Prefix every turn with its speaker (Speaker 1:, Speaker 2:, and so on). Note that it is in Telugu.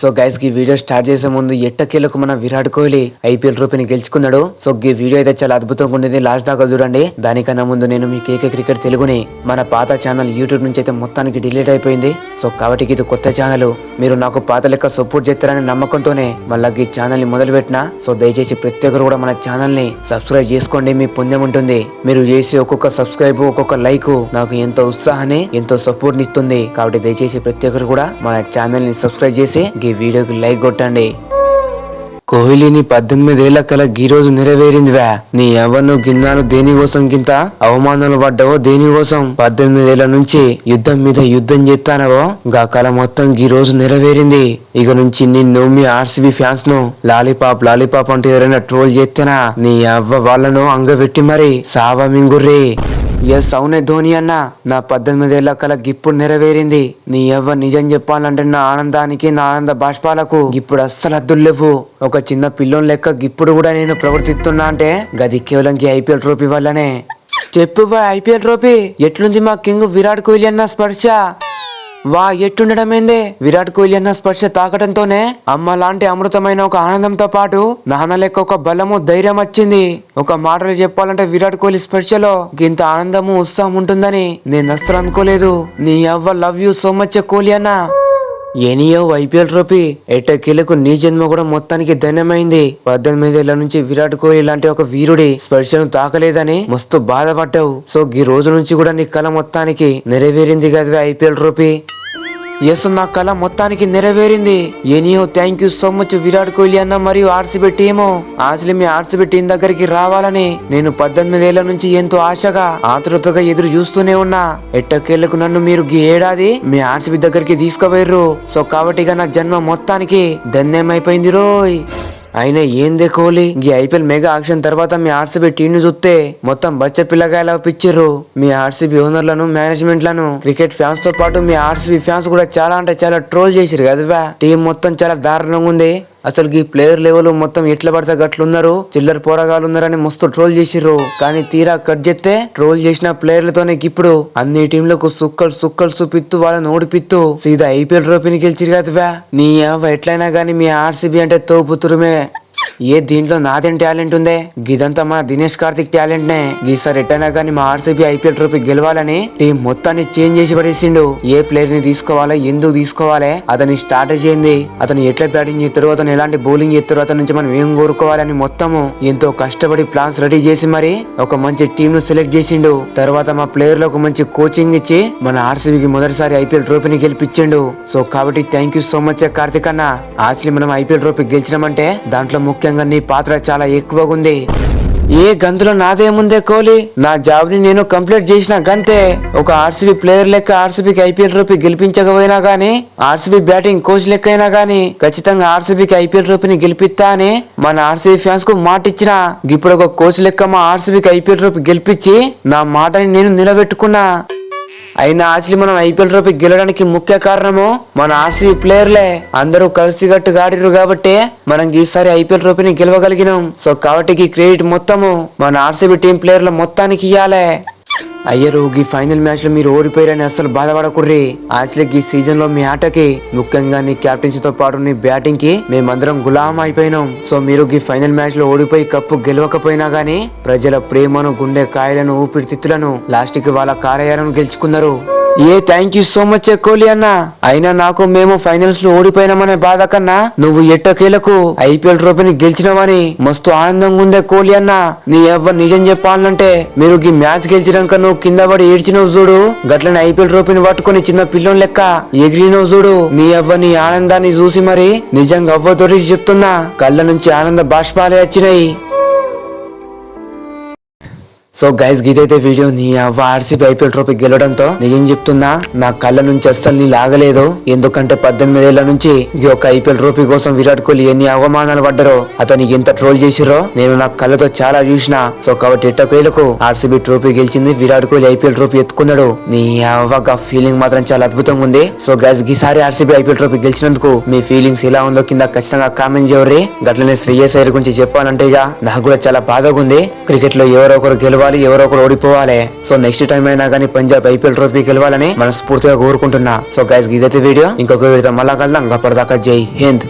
Speaker 1: సో గైస్ ఈ వీడియో స్టార్ట్ చేసే ముందు ఎట్టకేలకు మన విరాట్ కోహ్లీ ఐపీఎల్ ట్రోఫీని గెలుచుకున్నాడు? సో ఈ వీడియో అయితే చాలా అద్భుతంగా ఉండేది. లాస్ట్ దాకా చూడండి. దానికన్నా ముందు నేను మీ కేకే క్రికెట్ తెలుగుని మన పాత ఛానల్ యూట్యూబ్ నుంచి అయితే మొత్తానికి డిలీట్ అయిపోయింది. సో కాబట్టి ఇది కొత్త ఛానల్ మీరు నాకు పాత లెక్క సపోర్ట్ చేస్తారనే నమ్మకంతోనే మళ్ళీ ఈ ఛానల్ని మొదలు సో దయచేసి ప్రతి ఒక్కరు కూడా మన ఛానల్ని సబ్స్క్రైబ్ చేసుకోండి మీ పుణ్యం ఉంటుంది. మీరు చేసే ఒక్కొక్క సబ్స్క్రైబ్ ఒక్కొక్క లైక్ నాకు ఎంతో ఉత్సాహాన్ని ఎంతో సపోర్ట్ ఇస్తుంది. కాబట్టి దయచేసి ప్రతి ఒక్కరు కూడా మన ఛానల్ని సబ్స్క్రైబ్ చేసి ఈ వీడియోకి లైక్ కొట్టండి. కోహ్లీని పద్దెనిమిదేళ్ళ కల గీరోజు రోజు నెరవేరిందివా నీ ఎవరు గిన్నాను దేనికోసం గింత? అవమానాలు పడ్డావో దేనికోసం పద్దెనిమిదేళ్ళ నుంచి యుద్ధం మీద యుద్ధం చేస్తానవో? గా కల మొత్తం ఈ రోజు నెరవేరింది. ఇక నుంచి నిన్ను మీ ఆర్సీబీ ఫ్యాన్స్ను లాలీపాప్ లాలీపాప్ అంటూ ఎవరైనా ట్రోల్ చేస్తేనా? నీ అవ్వ వాళ్ళను అంగబెట్టి మరి. సావా మింగుర్రి. ఎస్ అవునే ధోని అన్న నా పద్దెనిమిదేళ్ళ కల ఇప్పుడు నెరవేరింది. నీ ఎవ్వ నిజం చెప్పాలంటే నా ఆనందానికి నా ఆనంద బాష్పాలకు ఇప్పుడు అస్సలు అద్దుల్లేవు ఒక చిన్న పిల్లోని లెక్క ఇప్పుడు కూడా నేను ప్రవర్తిస్తున్నా అంటే గది కేవలం ఐపీఎల్ ట్రోఫీ వల్లనే. చెప్పు ఐపీఎల్ ట్రోఫీ. ఎట్లుంది మా కింగ్ విరాట్ కోహ్లీ అన్న స్పర్శ? వా ఎట్టుండడమేందే? విరాట్ కోహ్లీ అన్న స్పర్శ తాకడంతోనే అమ్మ లాంటి అమృతమైన ఒక ఆనందంతో పాటు నాన్న లెక్క ఒక బలము ధైర్యం వచ్చింది. ఒక మాటలు చెప్పాలంటే విరాట్ కోహ్లీ స్పర్శలో ఇంత ఆనందము ఉత్సాహం ఉంటుందని నేను అస్సలు అనుకోలేదు. నీ అవ్వ love you so much Kohli అన్న. ఎనియో ఐపీఎల్ ట్రోఫీ ఎట్టకేలకు నీ జన్మ కూడా మొత్తానికి ధన్యమైంది. పద్దెనిమిదేళ్ళ నుంచి విరాట్ కోహ్లీ లాంటి ఒక వీరుడి స్పర్శను తాకలేదని మస్తు బాధపడ్డావు. సో ఈ రోజు నుంచి కూడా నీ కళ మొత్తానికి నెరవేరింది కదా ఐపీఎల్ ట్రోఫీ. ఎస్ నా కళ మొత్తానికి నెరవేరింది. ఎనియో thank you so much Virat Kohli అన్న మరియు ఆర్సీబీ టీము. అసలు మీ ఆర్సీబీ టీం దగ్గరికి రావాలని నేను పద్దెనిమిదేళ్ళ నుంచి ఎంతో ఆశగా ఆతృతగా ఎదురు చూస్తూనే ఉన్నా. ఎట్టకేళ్ళకు నన్ను మీరు ఈ ఏడాది మీ ఆర్సీబీ దగ్గరికి తీసుకుపోయారు సో కాబట్టి నా జన్మ మొత్తానికి ధన్యమైపోయింది రోయ్. అయినా ఏందే కోహ్లీ ఈ ఐపీఎల్ మెగా ఆక్షన్ తర్వాత మీ ఆర్సీబీ టీం ను చూస్తే మొత్తం బచ్చ పిల్లగాయలా పిచ్చిర్రు. మీ ఆర్సీబీ ఓనర్లను మేనేజ్మెంట్లను క్రికెట్ ఫ్యాన్స్తో పాటు మీ ఆర్సీబీ ఫ్యాన్స్ కూడా చాలా అంటే చాలా ట్రోల్ చేసిరు కదా టీం మొత్తం చాలా దారుణంగా ఉంది. అసలు ఈ ప్లేయర్ లెవెల్ మొత్తం ఎట్లా పడితే గట్లున్నారు? చిల్లర పోరాగాలు ఉన్నారని మస్తు ట్రోల్ చేసిర్రు. కానీ తీరా కట్ చేస్తే ట్రోల్ చేసిన ప్లేయర్లతోనే ఇప్పుడు అన్ని టీంలకు సుక్కలు సుక్కలు చూపిత్తు వాళ్ళని ఓడిపిత్తు సీదా ఐపీఎల్ ట్రోఫీని గెలిచిరు కదా నీ అవ్వ ఎట్లయినా గానీ మీ ఆర్సీబీ అంటే తోపుతురుమే. ఏ దీంట్లో నాదేం టాలెంట్ ఉందే? గిదంతా మన దినేష్ కార్తిక్ టాలెంట్ నే గీసారి ఎట్టైనా కానీ మా ఆర్సీబీ ఐపీఎల్ ట్రోఫీ గెలవాలని టీం మొత్తాన్ని చేంజ్ చేసి పడేసిండు. ఏ ప్లేయర్ని తీసుకోవాలా ఎందుకు తీసుకోవాలి? అతని స్ట్రాటజీ ఏంది? అతను ఎట్లా బ్యాటింగ్ చేస్తారు అతను ఎలాంటి బౌలింగ్ చేస్తారు అతని నుంచి మనం ఏం కోరుకోవాలని మొత్తము ఎంతో కష్టపడి ప్లాన్స్ రెడీ చేసి మరి ఒక మంచి టీం ను సెలెక్ట్ చేసిండు. తర్వాత మా ప్లేయర్ ఒక మంచి కోచింగ్ ఇచ్చి మన ఆర్సీబీకి మొదటిసారి ఐపీఎల్ ట్రోఫీని గెలిపించిండు. సో కాబట్టి thank you so much Karthik అన్న. ఆశ్లీ మనం ఐపీఎల్ ట్రోఫీ గెలిచినామంటే దాంట్లో ఖచ్చితంగా నీ పాత్ర చాలా ఎక్కువగా ఉంది. ఏ గంతులో నాదేముందే కోహ్లీ? నా జాబ్ని నేను కంప్లీట్ చేసిన గంతే. ఒక ఆర్సీబీ ప్లేయర్ లెక్క ఆర్సీబీకి ఐపీఎల్ రూపీ గెలిపించకపోయినా గానీ ఆర్సీబీ బ్యాటింగ్ కోచ్ లెక్క అయినా గానీ ఖచ్చితంగా ఆర్సీబీకి ఐపీఎల్ రూపీని గెలిపిస్తా అని మన ఆర్సీబీ ఫ్యాన్స్కు మాట ఇచ్చిన ఇప్పుడు ఒక కోచ్ లెక్క మా ఆర్సీబీకి ఐపీఎల్ రూపీ గెలిపించి నా మాటని నేను నిలబెట్టుకున్నా. అయినా ఆశలు మనం ఐపీఎల్ ట్రోఫీ గెలవడానికి ముఖ్య కారణము మన ఆర్సీబీ ప్లేయర్లే. అందరూ కలిసిగట్టు ఆడిరు కాబట్టి మనం ఈసారి ఐపీఎల్ ట్రోఫీని గెలవగలిగినాం. సో కాబట్టి క్రెడిట్ మొత్తము మన ఆర్సీబీ టీం ప్లేయర్ల మొత్తానికి ఇయ్యాలే. అయ్యరు ఈ ఫైనల్ మ్యాచ్లో మీరు ఓడిపోయారని అసలు బాధపడకుర్రి. అసలు ఈ సీజన్లో మీ ఆటకి ముఖ్యంగా నీ కెప్టెన్సీ తో పాటు నీ బ్యాటింగ్కి మేమందరం గులాం అయిపోయినాం. సో మీరు ఈ ఫైనల్ మ్యాచ్లో ఓడిపోయి కప్పు గెలవకపోయినా గానీ ప్రజల ప్రేమను గుండె కాయలను ఊపిరితిత్తులను లాస్ట్కి వాళ్ళ కార్యాలను గెలుచుకున్నారు. ఏ thank you so much Kohli అన్న. అయినా నాకు మేము ఫైనల్స్లో ఓడిపోయినామనే బాధ కన్నా నువ్వు ఎట్టకేలకు ఐపీఎల్ ట్రోఫీని గెలిచినవని మస్తు ఆనందంగా ఉందే కోహ్లీ అన్న. నీ ఎవరు నిజం చెప్పాలంటే మీరు ఈ మ్యాచ్ గెలిచినాక నువ్వు కింద పడి ఏడ్చినవు చూడు. గట్లనే ఐపీఎల్ ట్రోఫీని పట్టుకొని చిన్న పిల్లోని లెక్క ఎగిరినవు చూడు. నీ అవ్వ నీ ఆనందాన్ని చూసి మరి నిజంగా అవ్వతోటి చెప్తున్నా. కళ్ళ నుంచి ఆనంద బాష్పాలే వచ్చినాయి. సో గైస్ గీతైతే వీడియో నీ అవ్వ ఆర్సీబీ ఐపీఎల్ ట్రోఫీ గెలవడంతో నిజం చెప్తున్నా నా కళ్ళ నుంచి అస్సలు నీ లాగలేదు. ఎందుకంటే పద్దెనిమిది ఏళ్ళ నుంచి ఈ యొక్క ఐపీఎల్ ట్రోఫీ కోసం విరాట్ కోహ్లీ ఎన్ని అవమానాలు పడ్డారో అతని ఎంత ట్రోల్ చేసిరో నేను నా కళ్ళతో చాలా చూసిన. సో కాబట్టి ఎట్టకేలకు ఆర్సీబీ ట్రోఫీ గెలిచింది విరాట్ కోహ్లీ ఐపీఎల్ ట్రోఫీ ఎత్తుకున్నాడు. నీ అవ్వ ఫీలింగ్ మాత్రం చాలా అద్భుతంగా ఉంది. సో గైస్ ఈసారి ఆర్సీబీ ఐపీఎల్ ట్రోఫీ గెలిచినందుకు మీ ఫీలింగ్స్ ఎలా ఉందో కింద ఖచ్చితంగా కామెంట్ చేయవరే. గట్లనే శ్రేయస్ అయ్యర్ గురించి చెప్పాలంటే ఇక నాకు కూడా చాలా బాధగా ఉంది. క్రికెట్లో ఎవరో ఒకరు గెలవాలి. గెలవాలి ఎవరో ఒకరు ఓడిపోవాలి. సో నెక్స్ట్ టైం అయినా కానీ పంజాబ్ ఐపీఎల్ ట్రోఫీ గెలవాలని మనస్ఫూర్తిగా కోరుకుంటున్నా. సో గైస్ ఇదైతే వీడియో. ఇంకొక వీడియో మళ్ళా కలుద్దాం. అప్పటిదాకా జై హింద్.